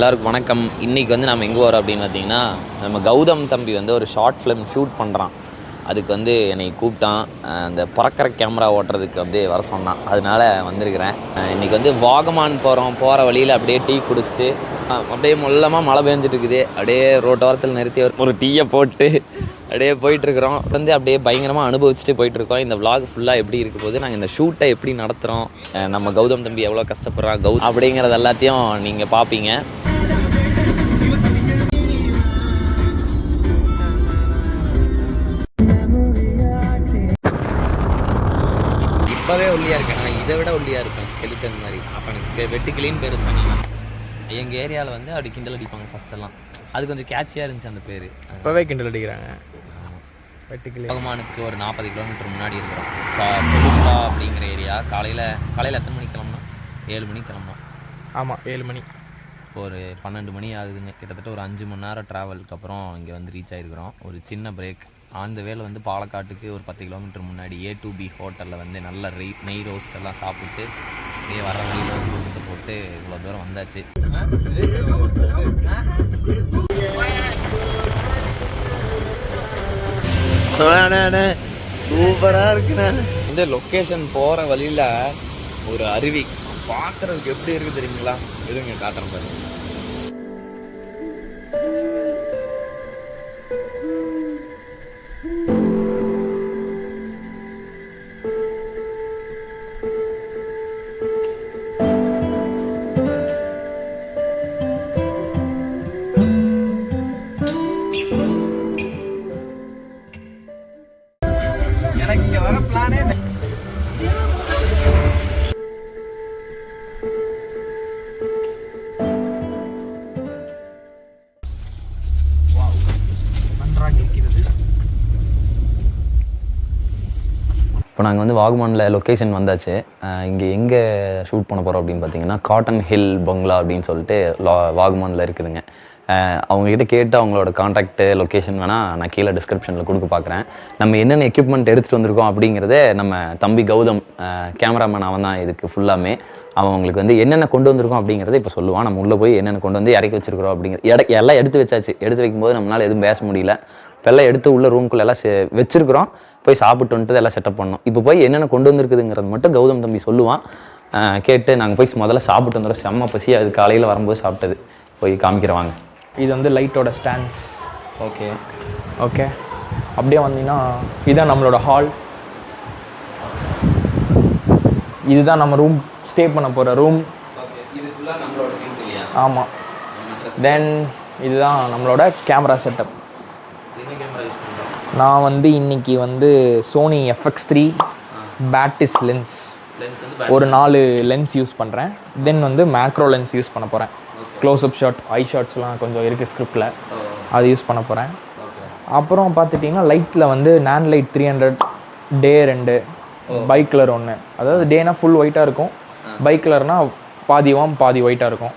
எல்லாருக்கும் வணக்கம். இன்றைக்கி வந்து நம்ம எங்கே வரோம் அப்படின்னு பார்த்தீங்கன்னா நம்ம கௌதம் தம்பி வந்து ஒரு ஷார்ட் ஃபிலிம் ஷூட் பண்ணுறான் அதுக்கு வந்து என்னை கூப்பிட்டான். அந்த பறக்கிற கேமரா ஓட்டுறதுக்கு வந்து வர சொன்னான். அதனால் வந்திருக்கிறேன். இன்றைக்கி வந்து வாகமான் போகிறோம் போகிற வழியில் அப்படியே டீ குடிச்சிட்டு அப்படியே மொல்லமாக மழை பெஞ்சிட்டு இருக்குது. அப்படியே ரோட்டோரத்தில் நிறுத்தி ஒரு- ஒரு டீயை போட்டு அப்படியே போயிட்டுருக்குறோம் வந்து அப்படியே பயங்கரமாக அனுபவிச்சுட்டு போயிட்டுருக்கோம் இந்த vlog ஃபுல்லாக எப்படி இருக்கும் போது நாங்கள் இந்த ஷூட்டை எப்படி நடத்துகிறோம் நம்ம கௌதம் தம்பி எவ்வளோ கஷ்டப்படுறான் கௌ அப்படிங்கிறது எல்லாத்தையும் நீங்கள் பார்ப்பீங்க ஒல்லியாக இருக்கேன். நான் இதை விட ஒல்லியாக இருப்பேன். ஸ்கெலிட்டன் மாதிரி. அப்போ எனக்கு வெட்டுக்கிளின்னு பேர் வச்சாங்க எங்கள் ஏரியாவில் வந்து அப்படி கிண்டல் அடிப்பாங்க எல்லாம். அது கொஞ்சம் கேட்சியாக இருந்துச்சு அந்த பேர். இப்போவே கிண்டல் அடிக்கிறாங்க. வெட்டுக்கிளி பகவானுக்கு ஒரு நாற்பது கிலோமீட்டர் முன்னாடி இருக்கிறோம். தொடுப்பா அப்படிங்கிற ஏரியா. காலையில் காலையில் எத்தனை மணிக்கு கிளம்புனோம்? ஏழு மணிக்கு கிளம்புனோம். ஆமாம் ஏழு மணி. இப்போ ஒரு பன்னெண்டு மணி ஆகுதுங்க. கிட்டத்தட்ட ஒரு அஞ்சு மணி நேரம் ட்ராவலுக்கு அப்புறம் இங்கே வந்து ரீச் ஆகிருக்கிறோம் ஒரு சின்ன பிரேக் ஆந்த வேலை வந்து பாலக்காட்டுக்கு ஒரு பத்து கிலோமீட்டர் முன்னாடி ஏ டு பி ஹோட்டலில் வந்து நல்ல ரெய் நெய் ரோஸ்ட் எல்லாம் சாப்பிட்டு அப்படியே வர வழியில் தூக்கத்தை போட்டு இவ்வளோ தூரம் வந்தாச்சு. சூப்பராக இருக்குண்ணே. இந்த லொக்கேஷன் போகிற வழியில் ஒரு அருவி. பார்க்குறதுக்கு எப்படி இருக்குது தெரியுங்களா? இருங்க காட்டுறேன் பாருங்க. எனக்கு இங்கே வர பிளானே வாகுமானில் லொக்கேஷன் வந்தாச்சு. இங்கே எங்கே ஷூட் பண்ண போகிறோம் அப்படின்னு பார்த்தீங்கன்னா காட்டன் ஹில் பங்களா அப்படின்னு சொல்லிட்டு லா வாகமானில் இருக்குதுங்க. அவங்கக்கிட்ட அவங்ககிட்ட கேட்டு அவங்களோட காண்டாக்ட்டு லொக்கேஷன் வேணால் நான் கீழே டிஸ்கிரிப்ஷனில் கொடுக்க பார்க்குறேன் நம்ம என்னென்ன எக்யூப்மெண்ட் எடுத்துகிட்டு வந்திருக்கோம் அப்படிங்கிறத நம்ம தம்பி கௌதம் கேமராமேன் அவன் தான் இதுக்கு ஃபுல்லாமே அவன் அவங்களுக்கு வந்து என்னென்ன கொண்டு வந்திருக்கோம் அப்படிங்கிறத இப்போ சொல்லுவான். நம்ம உள்ளே போய் என்னென்ன கொண்டு வந்து இறக்கி வச்சிருக்கிறோம் அப்படிங்கிற இட எல்லாம் எடுத்து வச்சாச்சு. எடுத்து வைக்கும்போது நம்மளால் எதுவும் பேச முடியல. இப்போ எல்லாம் எடுத்து உள்ள ரூம்குள்ளே எல்லாம் செ- வச்சிருக்கிறோம். போய் சாப்பிட்டு வந்துட்டு எல்லாம் செட்டப் பண்ணோம். இப்போ போய் என்னென்ன கொண்டு வந்திருக்குதுங்கிறது மட்டும் கௌதம் தம்பி சொல்லுவான். கேட்டு நாங்கள் போய் முதல்ல சாப்பிட்டு வந்துடுறோம். செம்ம பசி அது காலையில் வரும்போது சாப்பிட்டது. போய் காமிக்கிறவாங்க இது வந்து லைட்டோட ஸ்டாண்ட்ஸ் ஓகே. ஓகே. அப்படியே வந்தீங்கன்னா இதுதான் நம்மளோட ஹால் இதுதான் நம்ம ரூம் ஸ்டே பண்ண போகிற ரூம் ஆமாம் தென் இதுதான் நம்மளோட கேமரா செட்டப் என்ன கேமரா யூஸ் பண்ணுறோம் நான் வந்து இன்னைக்கு வந்து Sony FX three batteries lens ஒரு நாலு லென்ஸ் யூஸ் பண்ணுறேன் தென் வந்து மேக்ரோ லென்ஸ் யூஸ் பண்ண போகிறேன் க்ளோஸ்அப் ஷாட் ஐ ஷாட்ஸ்லாம் கொஞ்சம் இருக்குது ஸ்கிரிப்டில் அது யூஸ் பண்ண போகிறேன் அப்புறம் பார்த்துட்டிங்கன்னா லைட்டில் வந்து நான் லைட் த்ரீ ஹண்ட்ரட் டே ரெண்டு பைக் கலர் ஒன்று அதாவது டேனா ஃபுல் ஒயிட்டாக இருக்கும். பைக் கலர்னா பாதி வாம் பாதி ஒயிட்டாக இருக்கும்.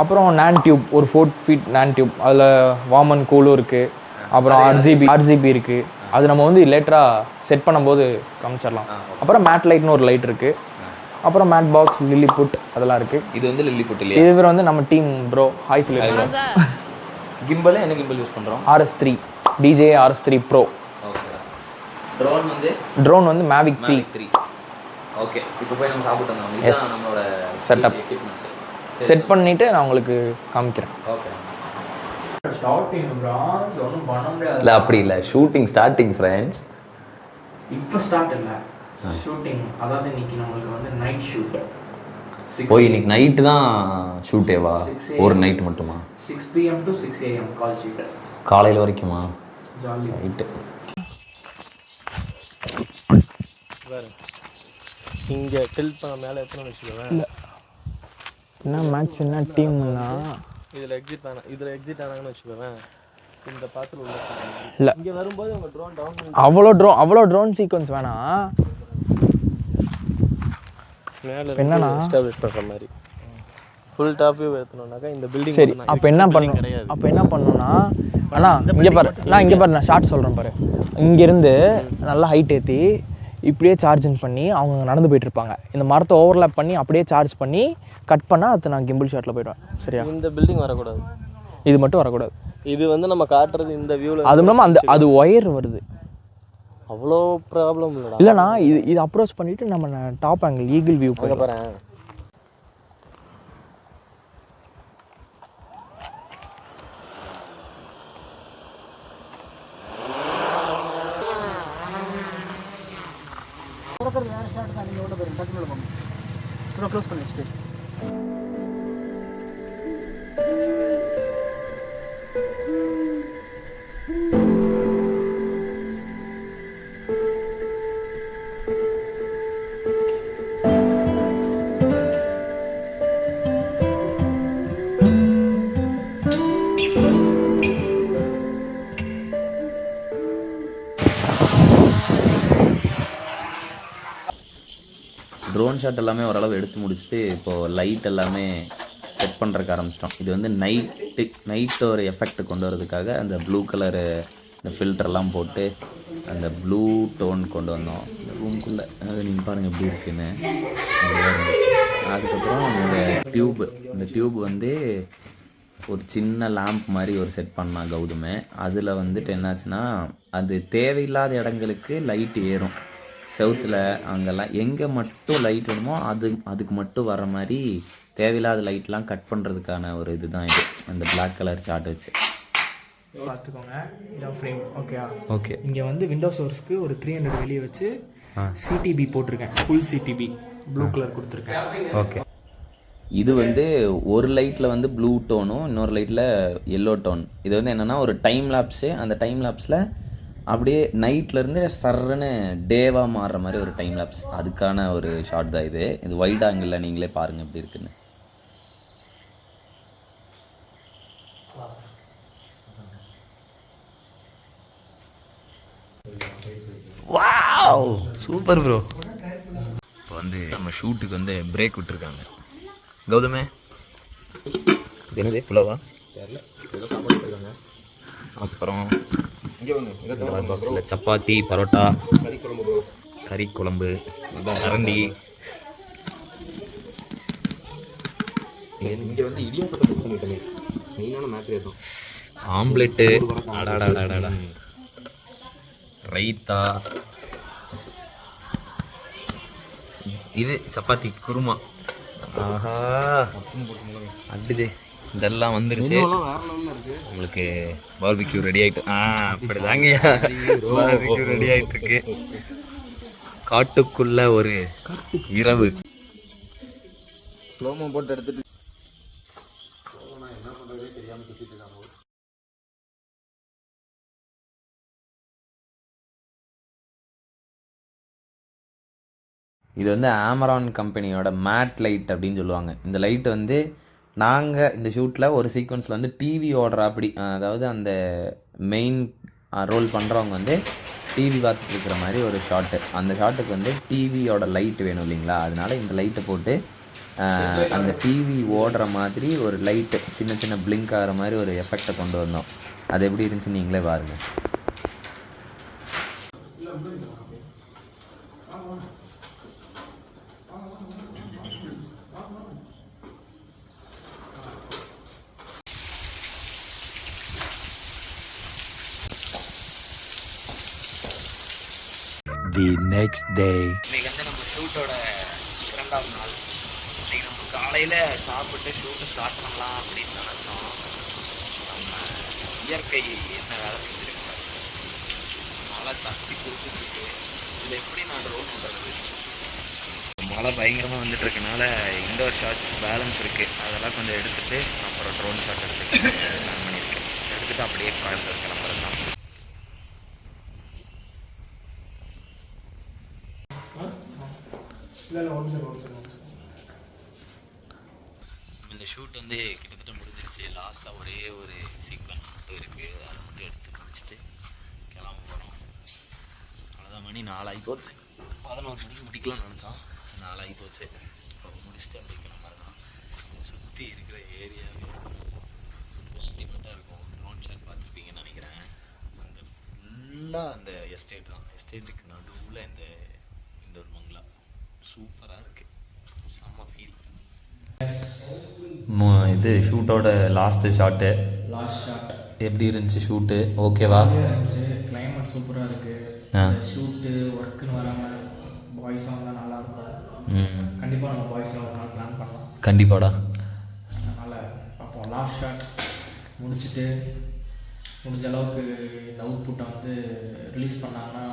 அப்புறம் நான் டியூப் ஒரு ஃபோர் ஃபீட் நான் டியூப் அதில் வாமன் கூலும் இருக்குது அப்புறம் ஆர்ஜிபி ஆர்ஜிபி இருக்குது அது நம்ம வந்து லேட்டராக செட் பண்ணும்போது காமிச்சிடலாம். அப்புறம் மேட் லைட்னு ஒரு லைட் இருக்குது அப்புறம் மேட் பாக்ஸ் லில்லி புட் அதெல்லாம் இருக்குது இது வந்து லில்லி புட் இல்லையா? இது வந்து நம்ம டீம் ப்ரோ ஹாய் சொல்லியிருக்கோம் கிம்பல் என்ன கிம்பல் யூஸ் பண்ணுறோம் RS three DJ RS three bro drone வந்து? ட்ரோன் வந்து மேவிக் த்ரீ த்ரீ ஓகே இப்போ போய் நம்ம சாப்பிட்டு வந்தோம். Setup. எக்யூப்மெண்ட்ஸ் செட் பண்ணிவிட்டு நான் உங்களுக்கு காமிக்கிறேன். ஓகே ஸ்டார்டிங் பிரான்ஸ் ஒன்றும் பண்ண முடியாது. இல்லை அப்படி இல்லை. ஷூட்டிங் ஸ்டார்டிங் ஃப்ரெண்ட்ஸ் இப்போ ஸ்டார்ட் இல்லை. ஷூட்டிங் அதாவது இன்னைக்கு நம்மளுக்கு வந்து நைட் ஷூட் ஓ இன்னைக்கு நைட்டு தான் ஷூட்டேவா ஒரு நைட் மட்டுமா? Six PM to six AM call sheet காலையில் வரைக்குமா? ஜாலி நைட்டு இங்கே டில்ட் பண்ண மேலே எத்தனை வச்சுக்கோவேன் என்ன மேட்ச் என்ன டீம்னா இதில் எக்ஸிட் ஆனா இதில் எக்ஸிட் ஆனாங்கன்னு வச்சுக்கோவேன் இந்த பாத்தில் உள்ள இல்லை. இங்கே வரும்போது உங்கள் ட்ரோன் டவுன் அவ்வளோ ட்ரோ அவ்வளோ ட்ரோன் சீக்வன்ஸ் வேணாம் மேலே என்னன்னா? எஸ்டாப்ளிஷ் பண்ணுற மாதிரி. ஃபுல் டாப் வியூ ஏற்றணும்னாக்கா இந்த பில்டிங் சரி அப்போ என்ன பண்ணணும் கிடையாது. அப்போ என்ன பண்ணணும்னா அண்ணா இங்கே பாரு நான் இங்கே பாரு நான் ஷார்ட் சொல்கிறேன் பாரு. இங்கேருந்து நல்லா ஹைட் ஏற்றி இப்படியே சார்ஜிங் பண்ணி அவங்க அங்க நடந்து போயிட்டு இருப்பாங்க. இந்த மரத்தை ஓவர்லாப் பண்ணி அப்படியே சார்ஜ் பண்ணி கட் பண்ணால் அது நான் கிம்பிள் ஷாட்டில் போயிடுவேன். சரியா? இந்த பில்டிங் வரக்கூடாது. இது மட்டும் வரக்கூடாது. இது வந்து நம்ம காட்டுறது இந்த வியூவில் அதுவும் இல்லாமல் அந்த அது ஒயர் வருது. அவ்வளோ ப்ராப்ளம் இல்லைண்ணா இது இது அப்ரோச் பண்ணிவிட்டு நம்ம டாப் ஆங்கிள் ஈகிள் வியூ அங்கே ட்ரோன் ஷாட் எல்லாமே ஓரளவு எடுத்து முடிச்சுட்டு இப்போது லைட் எல்லாமே செட் பண்ணுறக்கு ஆரம்பிச்சிட்டோம். இது வந்து நைட்டு நைட் ஒரு எஃபெக்ட் கொண்டு வரதுக்காக அந்த ப்ளூ கலரு இந்த ஃபில்டர்லாம் போட்டு அந்த ப்ளூ டோன் கொண்டு வந்தோம். இந்த ரூம்குள்ளே அது நீங்கள் பாருங்கள் எப்படி இருக்குன்னு. அதுக்கப்புறம் இந்த டியூப் இந்த டியூப் வந்து ஒரு சின்ன லேம்ப் மாதிரி ஒரு செட் பண்ணான் கௌதமே. அதில் வந்துட்டு என்னாச்சுன்னா அது தேவையில்லாத இடங்களுக்கு லைட் ஏறும். செவுத்தில் அங்கெல்லாம் எங்கே மட்டும் லைட் வேணுமோ அது அதுக்கு மட்டும் வர மாதிரி தேவையில்லாத லைட்லாம் கட் பண்ணுறதுக்கான ஒரு இதுதான் இது. அந்த Black கலர் சார்ட் வச்சு. பார்த்துக்கோங்க. இதான் ஃப்ரேம் ஓகே ஓகே இங்கே வந்து விண்டோ சோர்ஸ்க்கு ஒரு த்ரீ ஹண்ட்ரட் வெளியே வச்சு சிடிபி போட்டிருக்கேன். ஃபுல் சிடிபி ப்ளூ கலர் கொடுத்துருக்கேன். ஓகே இது வந்து ஒரு லைட்டில் வந்து ப்ளூ டோனும் இன்னொரு லைட்டில் எல்லோ டோன் இது வந்து என்னென்னா ஒரு டைம் லேப்ஸு அந்த டைம் லேப்ஸில் அப்படியே நைட்லேருந்து சர்றன்னு டேவாக மாறுற மாதிரி ஒரு டைம் லேப்ஸ் அதுக்கான ஒரு ஷாட் தான் இது. இது வைட் ஆங்கிளில் நீங்களே பாருங்கள் எப்படி இருக்குன்னு. வாவ் சூப்பர் ப்ரோ இப்போ வந்து நம்ம ஷூட்டுக்கு வந்து பிரேக் விட்டுருக்காங்க. கௌதமே என்னது? புலவா அப்புறம் பாக்ஸில் சப்பாத்தி பரோட்டா கறி குழம்பு கரண்டி. இங்கே வந்து இடியாப்பத்தை மிஸ் பண்ணிட்டேனே. மெயினான மேட்ரு தான். ஆம்லெட்டு அடாடாடாடா ரைத்தா. இது சப்பாத்தி குருமா. ஆஹா. அட்டுது இதெல்லாம் வந்துருச்சு. உங்களுக்கு பார்பிக்யூ ரெடி ஆயிட்டு ஆ அப்படிதாங்கய்யா பார்பிக்யூ ரெடி ஆயிட்டு இருக்கு. காட்டுக்குள்ள ஒரு இரவு. ஸ்லோமோ போட்டு எடுத்துட்டு இது வந்து ஆமரான் கம்பெனியோட மேட் லைட் அப்படின்னு சொல்லுவாங்க. இந்த லைட் வந்து நாங்கள் இந்த ஷூட்டில் ஒரு சீக்வன்ஸில் வந்து டிவி ஓடுற அப்படி அதாவது அந்த மெயின் ரோல் பண்ணுறவங்க வந்து டிவி பார்த்துட்டு இருக்கிற மாதிரி ஒரு ஷாட்டு அந்த ஷாட்டுக்கு வந்து டிவியோட லைட் வேணும் இல்லைங்களா? அதனால இந்த லைட்டை போட்டு அந்த டிவி ஓடுற மாதிரி ஒரு லைட்டு சின்ன சின்ன பிளிங்க் ஆகிற மாதிரி ஒரு எஃபெக்டை கொண்டு வந்தோம். அது எப்படி இருந்துச்சுன்னு நீங்களே பாருங்கள் தி நெக்ஸ்ட் டே இன்னைக்கு வந்து நம்ம ஷூட்டோட இரண்டாம் நாள். இன்னைக்கு நம்ம காலையில் சாப்பிட்டு ஷூட்டை ஸ்டார்ட் பண்ணலாம் அப்படின்னு நினச்சோம். நம்ம இயற்கை என்ன வேலை செஞ்சுருக்கு? மழை தட்டி குடிச்சிருக்கு இதில் எப்படி நான் ரோல் பண்ணுறது மழை பயங்கரமாக வந்துட்டு இருக்கனால இண்டோர் ஷாட்ஸ் பேலன்ஸ் இருக்குது அதெல்லாம் கொஞ்சம் எடுத்துட்டு அப்புறம் ட்ரோன் ஷாட் எடுத்துக்கிட்டு பிளான் பண்ணியிருக்கேன். எடுத்துட்டு அப்படியே இந்த ஷூட் வந்து கிட்டத்தட்ட முடிஞ்சிருச்சு. லாஸ்ட்டாக ஒரே ஒரு சீக்வன்ஸ் மட்டும் இருக்குது அதை மட்டும் எடுத்து முடிச்சுட்டு கிளம்ப போகிறோம் அவ்வளோதான் மணி நாலாகி போச்சு. பதினோரு மணிக்கு முடிக்கலாம்னு நினச்சோம் நாலாகி போச்சு. இப்போ முடிச்சுட்டு அப்படியே கிளம்புறதான் சுற்றி இருக்கிற ஏரியாவே அல்டிமேட்டாக இருக்கும். ட்ரோன் ஷாட் பார்த்துருப்பீங்கன்னு நினைக்கிறேன். அந்த ஃபுல்லாக அந்த எஸ்டேட் தான். எஸ்டேட்டுக்கு நடுவில் இந்த இந்த ஒரு மங்க சூப்பராக இருக்குது செம்ம ஃபீல் இது ஷூட்டோட லாஸ்ட்டு ஷாட்டு லாஸ்ட் ஷாட் எப்படி இருந்துச்சு ஷூட்டு ஓகேவா இருந்துச்சு. கிளைமேட் சூப்பராக இருக்குது ஷூட்டு ஒர்க்குன்னு வராமல் பாய்ஸாக வந்தால் நல்லாயிருக்கும் கண்டிப்பாக நம்ம பாய்ஸாக ஒரு நாள் பிளான் பண்ணலாம் கண்டிப்பாடா. அதனால் பார்ப்போம். லாஸ்ட் ஷாட் முடிச்சுட்டு முடிஞ்ச அளவுக்கு இந்த அவுட்புட்டை வந்து ரிலீஸ் பண்ணாங்கன்னா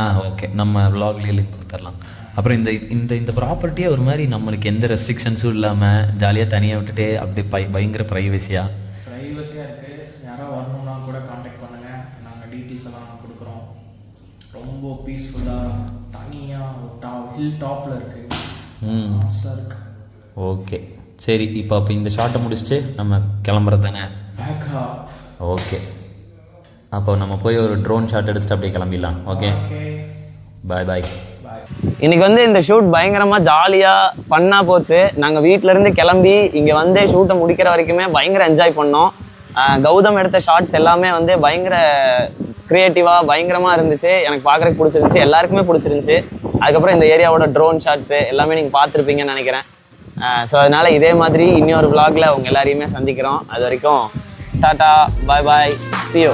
ஆ ஓகே நம்ம வ்ளாக்லேயே லிங்க் கொடுத்துடலாம். அப்புறம் இந்த இந்த இந்த ப்ராப்பர்ட்டியே ஒரு மாதிரி நம்மளுக்கு எந்த ரெஸ்ட்ரிக்ஷன்ஸும் இல்லாமல் ஜாலியாக தனியாக விட்டுட்டு அப்படியே பை பயங்கர ப்ரைவசியாக ப்ரைவசியாக இருக்குது யாராவது வரணும்னா கூட காண்டாக்ட் பண்ணுங்கள் நாங்கள் டீட்டெயில்ஸ் எல்லாம் கொடுக்குறோம். ரொம்ப பீஸ்ஃபுல்லாக தனியாக டா ஹில் டாப்பில் இருக்குது ஓகே சரி இப்போ அப்போ இந்த ஷார்ட்டை முடிச்சுட்டு நம்ம கிளம்புறது தானே ஓகே அப்போ நம்ம போய் ஒரு ட்ரோன் ஷாட் எடுத்துட்டு அப்படியே கிளம்பிடலாம். ஓகே பாய் பாய் பாய் இன்னைக்கு வந்து இந்த ஷூட் பயங்கரமா ஜாலியா ஃபன்னா போச்சு. நாங்க வீட்ல இருந்து கிளம்பி இங்க வந்து ஷூட்டை முடிக்கிற வரைக்குமே பயங்கர என்ஜாய் பண்ணோம். கௌதம் எடுத்த ஷார்ட்ஸ் எல்லாமே வந்து பயங்கர கிரியேட்டிவா பயங்கரமா இருந்துச்சு. எனக்கு பார்க்கறதுக்கு பிடிச்சிருந்துச்சு. எல்லாருக்குமே பிடிச்சிருந்துச்சு. அதுக்கப்புறம் இந்த ஏரியாவோட ட்ரோன் ஷாட்ஸ் எல்லாமே நீங்க பார்த்துருப்பீங்கன்னு நினைக்கிறேன். ஸோ அதனால இதே மாதிரி இன்னொரு vlogல உங்க எல்லாரையுமே சந்திக்கிறோம். அது வரைக்கும் டாடா பாய் பாய் see you.